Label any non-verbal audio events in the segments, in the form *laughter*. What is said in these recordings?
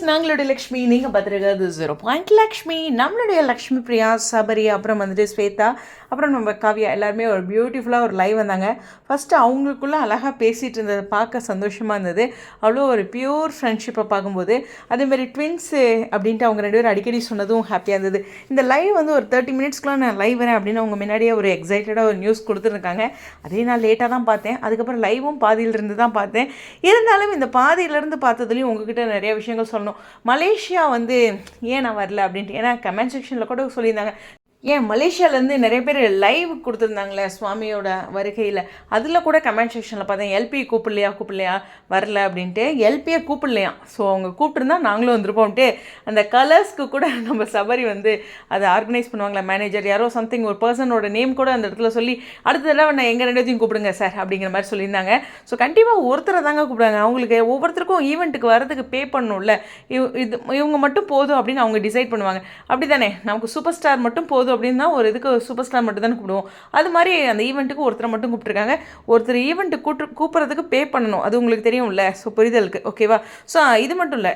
Viewers நாங்களுடைய Lakshmi நீங்கள் பார்த்துருக்கிறது zero point Lakshmi நம்மளுடைய லக்ஷ்மி பிரியா சபரி அப்புறம் வந்துட்டு ஸ்வேதா அப்புறம் நம்ம காவியா எல்லாருமே ஒரு பியூட்டிஃபுல்லாக ஒரு லைவ் வந்தாங்க. ஃபஸ்ட்டு அவங்களுக்குள்ளே அழகாக பேசிகிட்டு இருந்ததை பார்க்க சந்தோஷமாக இருந்தது. அவ்வளோ ஒரு பியூர் ஃப்ரெண்ட்ஷிப்பை பார்க்கும்போது. அதேமாதிரி ட்வின்ஸு அப்படின்ட்டு அவங்க ரெண்டு பேரும் அடிக்கடி சொன்னதும் ஹாப்பியாக இருந்தது. இந்த லைவ் வந்து ஒரு தேர்ட்டி மினிட்ஸ்க்குலாம் நான் லைவ் வரேன் அப்படின்னு அவங்க முன்னாடியே ஒரு எக்ஸைட்டடாக ஒரு நியூஸ் கொடுத்துருக்காங்க. அதே நான் லேட்டாக தான் பார்த்தேன். அதுக்கப்புறம் லைவும் பாதியிலிருந்து தான் பார்த்தேன். இருந்தாலும் இந்த பாதியிலேருந்து பார்த்ததுலேயும் உங்ககிட்ட நிறைய விஷயங்கள் சொல்லணும். மலேசியா வந்து ஏன் நான் வரல அப்படின்ட்டு ஏன்னா கமெண்ட் செக்ஷனில் கூட சொல்லியிருந்தாங்க. ஏன் மலேசியாவிலேருந்து நிறைய பேர் லைவ் கொடுத்துருந்தாங்களே சுவாமியோட வருகையில். அதில் கூட கமெண்ட் செக்ஷனில் பார்த்தேன் எல்பி கூப்பிடலையா கூப்பிடலையா வரல அப்படின்ட்டு. எல்பியை கூப்பிடலையா ஸோ அவங்க கூப்பிட்டுருந்தா நாங்களும் வந்திருப்போம்ட்டு. அந்த கலர்ஸ்க்கு கூட *laughs* நம்ம சபரி வந்து அதை ஆர்கனைஸ் பண்ணுவாங்களே மேனேஜர் யாரோ சம்திங் ஒரு பர்சனோட நேம் கூட அந்த இடத்துல சொல்லி அடுத்த தடவை நான் எங்கள் ரெண்டுத்தையும் கூப்பிடுங்க சார் அப்படிங்கிற மாதிரி சொல்லியிருந்தாங்க. ஸோ கண்டிப்பாக ஒருத்தரை தாங்க கூப்பிடுவாங்க அவங்களுக்கு ஒவ்வொருத்தருக்கும் ஈவெண்ட்டுக்கு வரதுக்கு பே பண்ணணும்ல. இவ் இது இவங்க மட்டும் போதும் அப்படின்னு அவங்க டிசைட் பண்ணுவாங்க. அப்படி தானே நமக்கு சூப்பர் ஸ்டார் மட்டும் போதும் போகுது அப்படின்னா ஒரு இதுக்கு சூப்பர் ஸ்டார் மட்டும் தானே கூப்பிடுவோம். அது மாதிரி அந்த ஈவெண்ட்டுக்கு ஒருத்தரை மட்டும் கூப்பிட்ருக்காங்க ஒருத்தர் ஈவெண்ட்டு கூட்டு கூப்பிட்றதுக்கு பே பண்ணணும். அது உங்களுக்கு தெரியும்ல. ஸோ புரிதலுக்கு. ஓகேவா ஸோ இது மட்டும் இல்லை.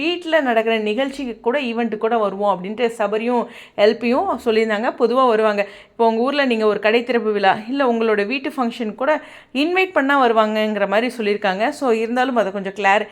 வீட்டில் நடக்கிற நிகழ்ச்சிக்கு கூட ஈவெண்ட்டு கூட வருவோம் அப்படின்ட்டு சபரியும் ஹெல்ப்பையும் சொல்லியிருந்தாங்க. பொதுவாக வருவாங்க. இப்போ உங்கள் ஊரில் நீங்கள் ஒரு கடை திறப்பு விழா இல்லை உங்களோட வீட்டு ஃபங்க்ஷன் கூட இன்வைட் பண்ணால் வருவாங்கங்கிற மாதிரி சொல்லியிருக்காங்க. ஸோ இருந்தாலும் அதை கொஞ்சம் கிளார்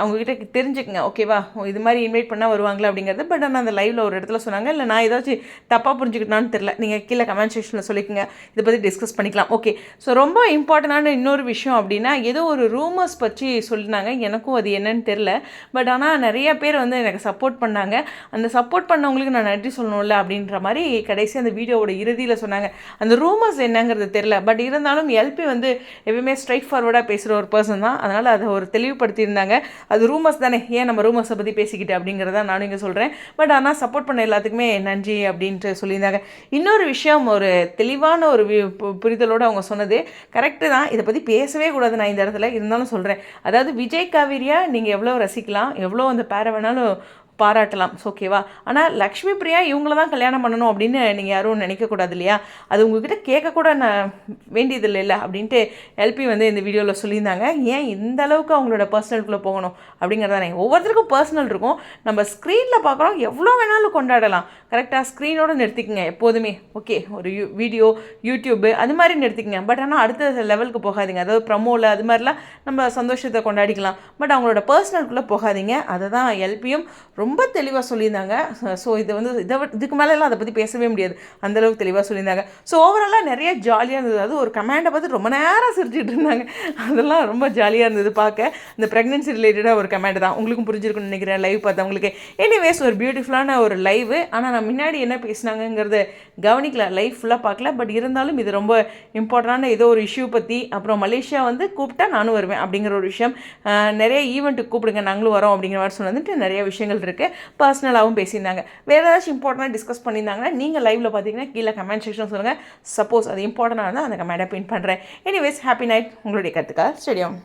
அவங்கக்கிட்ட தெரிஞ்சுக்கங்க. ஓகேவா இது மாதிரி இன்வைட் பண்ணால் வருவாங்களா அப்படிங்கிறது. பட் ஆனால் அந்த லைவில் ஒரு இடத்துல சொன்னாங்க. இல்லை நான் ஏதாச்சும் தப்பாக புரிஞ்சுக்கிட்டான்னு தெரில நீங்கள் கீழே கமெண்ட் செக்ஷனில் சொல்லிக்கோங்க. இதை பற்றி டிஸ்கஸ் பண்ணிக்கலாம். ஓகே ஸோ ரொம்ப இம்பார்ட்டண்டான இன்னொரு விஷயம் அப்படின்னா ஏதோ ஒரு ரூமர்ஸ் பற்றி சொல்லினாங்க எனக்கும் அது என்னன்னு தெரில பட் ஆனால் நிறைய பேர் வந்து எனக்கு சப்போர்ட் பண்ணாங்க. அந்த சப்போர்ட் பண்ணவங்களுக்கு நான் நன்றி சொல்லணும்ல அப்படின்ற மாதிரி கடைசி அந்த வீடியோவோட இறுதியில் சொன்னாங்க. அந்த ரூமர்ஸ் என்னங்கிறது தெரில பட் இருந்தாலும் எல்பி வந்து எப்பயுமே ஸ்ட்ரைட் ஃபார்வர்டாக பேசுகிற ஒரு பர்சன் தான். அதனால் அதை ஒரு தெளிவுபடுத்தியிருந்தாங்க. அது ரூமர்ஸ் தானே. ஏன் நம்ம ரூமர்ஸை பற்றி பேசிக்கிட்டு அப்படிங்கிறத நானும் இங்கே சொல்கிறேன் பட் ஆனால் சப்போர்ட் பண்ண எல்லாத்துக்குமே நன்றி அப்படின்ட்டு சொல்லியிருந்தாங்க. இன்னொரு விஷயம் ஒரு தெளிவான ஒரு வி- பு- புரிதலோடு அவங்க சொன்னது கரெக்டு தான். இதை பற்றி பேசவே கூடாது நான் இந்த இடத்துல. இருந்தாலும் சொல்கிறேன் அதாவது விஜய் காவிரியா நீங்கள் எவ்வளோ ரசிக்கலாம் எவ்வளோ அந்த பேரை வேணாலும் பாராட்டலாம். ஓகேவா ஆனால் லக்ஷ்மி பிரியா இவங்கள தான் கல்யாணம் பண்ணணும் அப்படின்னு நீங்கள் யாரும் நினைக்கக்கூடாது இல்லையா? அது உங்ககிட்ட கேட்கக்கூட நான் வேண்டியதில்லை இல்லை அப்படின்ட்டு எல்பி வந்து இந்த வீடியோவில் சொல்லியிருந்தாங்க. ஏன் இந்த அளவுக்கு அவங்களோட பர்சனலுக்குள்ளே போகணும் அப்படிங்கிறதானே ஒவ்வொருத்தருக்கும் பர்சனல் இருக்கும். நம்ம ஸ்க்ரீனில் பார்க்குறோம் எவ்வளோ வேணாலும் கொண்டாடலாம். கரெக்டாக ஸ்க்ரீனோட நிறுத்திக்கங்க எப்போதுமே. ஓகே ஒரு யூ வீடியோ யூடியூப்பு அது மாதிரி நிறுத்திக்கங்க. பட் ஆனால் அடுத்த லெவலுக்கு போகாதீங்க. அதாவது ப்ரமோவில் அது மாதிரிலாம் நம்ம சந்தோஷத்தை கொண்டாடிக்கலாம். பட் அவங்களோட பர்சனலுக்குள்ளே போகாதீங்க. அதை தான் எல்பியும் ரொம்ப ரொம்ப தெளிவாக சொல்லியிருந்தாங்க. ஸோ இது வந்து இதை இதுக்கு மேலெல்லாம் அதை பற்றி பேசவே முடியாது. அந்தளவுக்கு தெளிவாக சொல்லியிருந்தாங்க. ஸோ ஓவராலாக நிறைய ஜாலியாக இருந்தது. அது ஒரு கமாண்டை பார்த்து ரொம்ப நேரம் சிரிச்சிட்டு இருந்தாங்க. அதெல்லாம் ரொம்ப ஜாலியாக இருந்தது பார்க்க. இந்த ப்ரெக்னென்சி ரிலேட்டடாக ஒரு கமெண்ட் தான். உங்களுக்கும் புரிஞ்சிருக்கும்னு நினைக்கிறேன். லைவ் பார்த்தவங்களுக்கு. எனிவேஸ் ஒரு பியூட்டிஃபுல்லான ஒரு லைவ் ஆனால் நான் முன்னாடி என்ன பேசினாங்கங்கிறது கவனிக்கல லைஃப் ஃபுல்லாக பார்க்கல. பட் இருந்தாலும் இது ரொம்ப இம்பார்ட்டண்டான ஏதோ ஒரு இஷ்யூ பற்றி அப்புறம் மலேசியா வந்து கூப்பிட்டா நானும் வருவேன் அப்படிங்கிற ஒரு விஷயம். நிறைய ஈவெண்ட்டுக்கு கூப்பிடுங்க நாங்களும் வரோம் அப்படிங்கிற மாதிரி சொன்னதுட்டு நிறைய விஷயங்கள் இருக்குது பர்சனலாகவும் பேசியிருந்தாங்க. வேறு ஏதாச்சும் இம்பார்ட்டண்டாக டிஸ்கஸ் பண்ணியிருந்தாங்கன்னா நீங்கள் லைவில் பார்த்தீங்கன்னா கீழே கமெண்ட் செக்ஷன் சொல்லுங்கள் சப்போஸ் அது இம்பார்ட்டண்டாக இருந்தால் அந்த கமெண்டை பின் பண்ணுறேன் எனிவேஸ் ஹாப்பி நைட் உங்களுடைய கற்றுக்கா ஸ்டேடியம்